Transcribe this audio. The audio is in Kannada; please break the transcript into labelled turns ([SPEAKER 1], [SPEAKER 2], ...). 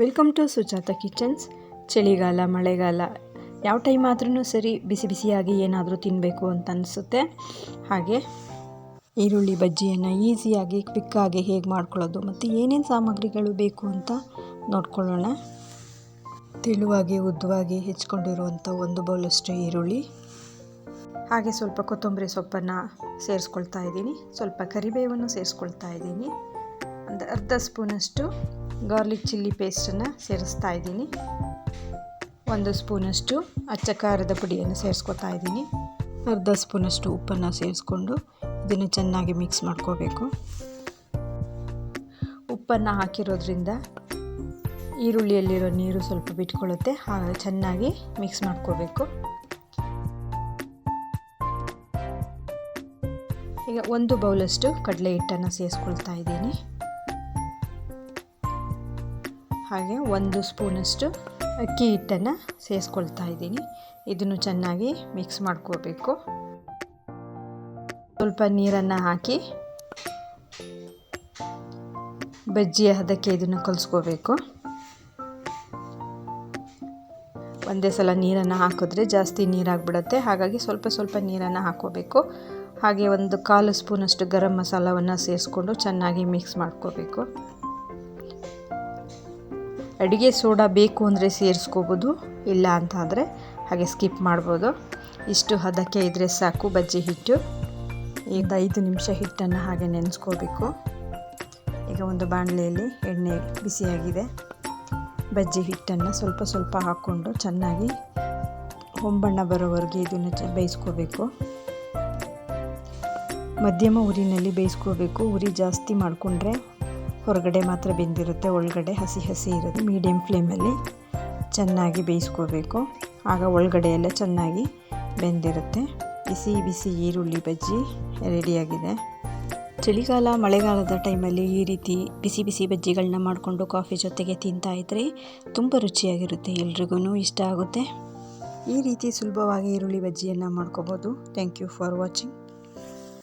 [SPEAKER 1] Welcome to Sujata kitchens. ಚಳಿಗಾಲ, ಮಳೆಗಾಲ, ಯಾವ ಟೈಮ್ ಆದ್ರೂ ಸರಿ ಬಿಸಿ ಬಿಸಿಯಾಗಿ ಏನಾದರೂ ತಿನ್ನಬೇಕು ಅಂತ ಅನಿಸುತ್ತೆ. ಹಾಗೆ ಈರುಳ್ಳಿ ಬಜ್ಜಿಯನ್ನು ಈಸಿಯಾಗಿ ಕ್ವಿಕ್ಕಾಗಿ ಹೇಗೆ ಮಾಡ್ಕೊಳ್ಳೋದು ಮತ್ತು ಏನೇನು ಸಾಮಗ್ರಿಗಳು ಬೇಕು ಅಂತ ನೋಡ್ಕೊಳ್ಳೋಣ. ತೆಳುವಾಗಿ, ಉದ್ದವಾಗಿ ಹೆಚ್ಕೊಂಡಿರುವಂಥ ಒಂದು ಬೌಲಷ್ಟು ಈರುಳ್ಳಿ. ಹಾಗೆ ಸ್ವಲ್ಪ ಕೊತ್ತಂಬರಿ ಸೊಪ್ಪನ್ನು ಸೇರಿಸ್ಕೊಳ್ತಾ ಇದ್ದೀನಿ. ಸ್ವಲ್ಪ ಕರಿಬೇವನ್ನು ಸೇರಿಸ್ಕೊಳ್ತಾ ಇದ್ದೀನಿ. ಒಂದು ಅರ್ಧ ಸ್ಪೂನಷ್ಟು ಗಾರ್ಲಿಕ್ ಚಿಲ್ಲಿ ಪೇಸ್ಟನ್ನು ಸೇರಿಸ್ತಾ ಇದ್ದೀನಿ. ಒಂದು ಸ್ಪೂನಷ್ಟು ಅಚ್ಚ ಖಾರದ ಪುಡಿಯನ್ನು ಸೇರಿಸ್ಕೊತಾ ಇದ್ದೀನಿ. ಅರ್ಧ ಸ್ಪೂನಷ್ಟು ಉಪ್ಪನ್ನು ಸೇರಿಸ್ಕೊಂಡು ಇದನ್ನು ಚೆನ್ನಾಗಿ ಮಿಕ್ಸ್ ಮಾಡ್ಕೋಬೇಕು. ಉಪ್ಪನ್ನು ಹಾಕಿರೋದ್ರಿಂದ ಈರುಳ್ಳಿಯಲ್ಲಿರೋ ನೀರು ಸ್ವಲ್ಪ ಬಿಟ್ಕೊಳ್ಳುತ್ತೆ. ಹಾಗೆ ಚೆನ್ನಾಗಿ ಮಿಕ್ಸ್ ಮಾಡ್ಕೋಬೇಕು. ಈಗ ಒಂದು ಬೌಲಷ್ಟು ಕಡಲೆ ಹಿಟ್ಟನ್ನು ಸೇರಿಸ್ಕೊಳ್ತಾ ಇದ್ದೀನಿ. ಹಾಗೆ ಒಂದು ಸ್ಪೂನಷ್ಟು ಅಕ್ಕಿ ಹಿಟ್ಟನ್ನು ಸೇರಿಸ್ಕೊಳ್ತಾ ಇದ್ದೀನಿ. ಇದನ್ನು ಚೆನ್ನಾಗಿ ಮಿಕ್ಸ್ ಮಾಡ್ಕೋಬೇಕು. ಸ್ವಲ್ಪ ನೀರನ್ನು ಹಾಕಿ ಬಜ್ಜಿ ಹದಕ್ಕೆ ಇದನ್ನು ಕಲಿಸ್ಕೋಬೇಕು. ಒಂದೇ ಸಲ ನೀರನ್ನು ಹಾಕಿದ್ರೆ ಜಾಸ್ತಿ ನೀರಾಗ್ಬಿಡುತ್ತೆ. ಹಾಗಾಗಿ ಸ್ವಲ್ಪ ಸ್ವಲ್ಪ ನೀರನ್ನು ಹಾಕೋಬೇಕು. ಹಾಗೆ ಒಂದು ಕಾಲು ಸ್ಪೂನಷ್ಟು ಗರಂ ಮಸಾಲವನ್ನು ಸೇರಿಸ್ಕೊಂಡು ಚೆನ್ನಾಗಿ ಮಿಕ್ಸ್ ಮಾಡ್ಕೋಬೇಕು. ಅಡುಗೆ ಸೋಡಾ ಬೇಕು ಅಂದರೆ ಸೇರಿಸ್ಕೋಬೋದು, ಇಲ್ಲ ಅಂತ ಅಂದರೆ ಹಾಗೆ ಸ್ಕಿಪ್ ಮಾಡ್ಬೋದು. ಇಷ್ಟು ಹದಕ್ಕೆ ಇದ್ದರೆ ಸಾಕು ಬಜ್ಜಿ ಹಿಟ್ಟು. ಈಗ ಐದು ನಿಮಿಷ ಹಿಟ್ಟನ್ನು ಹಾಗೆ ನೆನೆಸ್ಕೋಬೇಕು. ಈಗ ಒಂದು ಬಾಣಲೆಯಲ್ಲಿ ಎಣ್ಣೆ ಬಿಸಿಯಾಗಿದೆ. ಬಜ್ಜಿ ಹಿಟ್ಟನ್ನು ಸ್ವಲ್ಪ ಸ್ವಲ್ಪ ಹಾಕ್ಕೊಂಡು ಚೆನ್ನಾಗಿ ಹೊಂಬಣ್ಣ ಬರೋವರೆಗೆ ಇದನ್ನು ಬೇಯಿಸ್ಕೋಬೇಕು. ಮಧ್ಯಮ ಉರಿನಲ್ಲಿ ಬೇಯಿಸ್ಕೋಬೇಕು. ಉರಿ ಜಾಸ್ತಿ ಮಾಡಿಕೊಂಡ್ರೆ ಹೊರಗಡೆ ಮಾತ್ರ ಬೆಂದಿರುತ್ತೆ, ಒಳಗಡೆ ಹಸಿ ಹಸಿ ಇರೋದು ಮೀಡಿಯಮ್ ಫ್ಲೇಮಲ್ಲಿ ಚೆನ್ನಾಗಿ ಬೇಯಿಸ್ಕೋಬೇಕು. ಆಗ ಒಳಗಡೆ ಎಲ್ಲ ಚೆನ್ನಾಗಿ ಬೆಂದಿರುತ್ತೆ. ಬಿಸಿ ಬಿಸಿ ಈರುಳ್ಳಿ ಬಜ್ಜಿ ರೆಡಿಯಾಗಿದೆ ಚಳಿಗಾಲ, ಮಳೆಗಾಲದ ಟೈಮಲ್ಲಿ ಈ ರೀತಿ ಬಿಸಿ ಬಿಸಿ ಬಜ್ಜಿಗಳನ್ನ ಮಾಡಿಕೊಂಡು ಕಾಫಿ ಜೊತೆಗೆ ತಿಂತಾ ಇದ್ದರೆ ತುಂಬ ರುಚಿಯಾಗಿರುತ್ತೆ. ಎಲ್ರಿಗೂ ಇಷ್ಟ ಆಗುತ್ತೆ. ಈ ರೀತಿ ಸುಲಭವಾಗಿ ಈರುಳ್ಳಿ ಬಜ್ಜಿಯನ್ನು ಮಾಡ್ಕೋಬೋದು. Thank you for watching